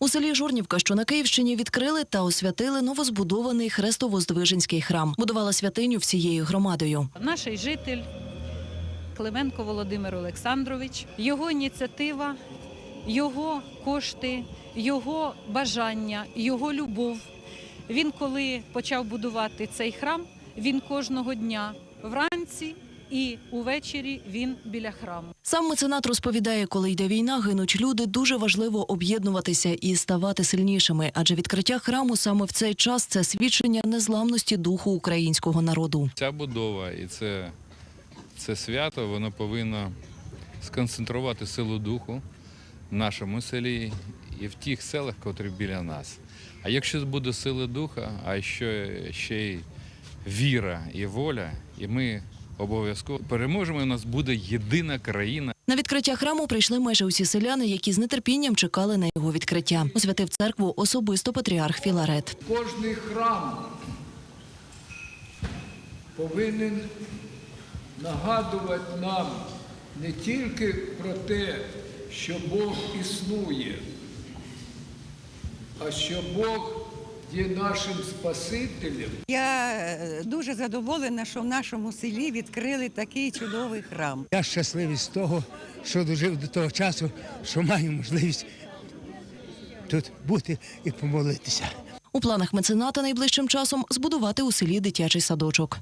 У селі Журнівка, що на Київщині, відкрили та освятили новозбудований Хрестово-Здвиженський храм. Будувала святиню всією громадою. Наш житель Клименко Володимир Олександрович, його ініціатива, його кошти, його бажання, його любов. Він, коли почав будувати цей храм, він кожного дня вранці і увечері він біля храму. Сам меценат розповідає, коли йде війна, гинуть люди. Дуже важливо об'єднуватися і ставати сильнішими, адже відкриття храму саме в цей час це свідчення незламності духу українського народу. Ця будова і це, це свято, воно повинно сконцентрувати силу духу в нашому селі і в тих селах, котрі біля нас. А якщо буде сила духа, а ще, ще й віра і воля, і ми обов'язково переможемо, і у нас буде єдина країна. На відкриття храму прийшли майже усі селяни, які з нетерпінням чекали на його відкриття. Освятив церкву особисто патріарх Філарет. Кожний храм повинен нагадувати нам не тільки про те, що Бог існує, а що Бог є нашим Спасителем. Я е, дуже задоволена, що в нашому селі відкрили такий чудовий храм. Я щасливий з того, що дожив до того часу, що маю можливість тут бути і помолитися. У планах мецената найближчим часом збудувати у селі дитячий садочок.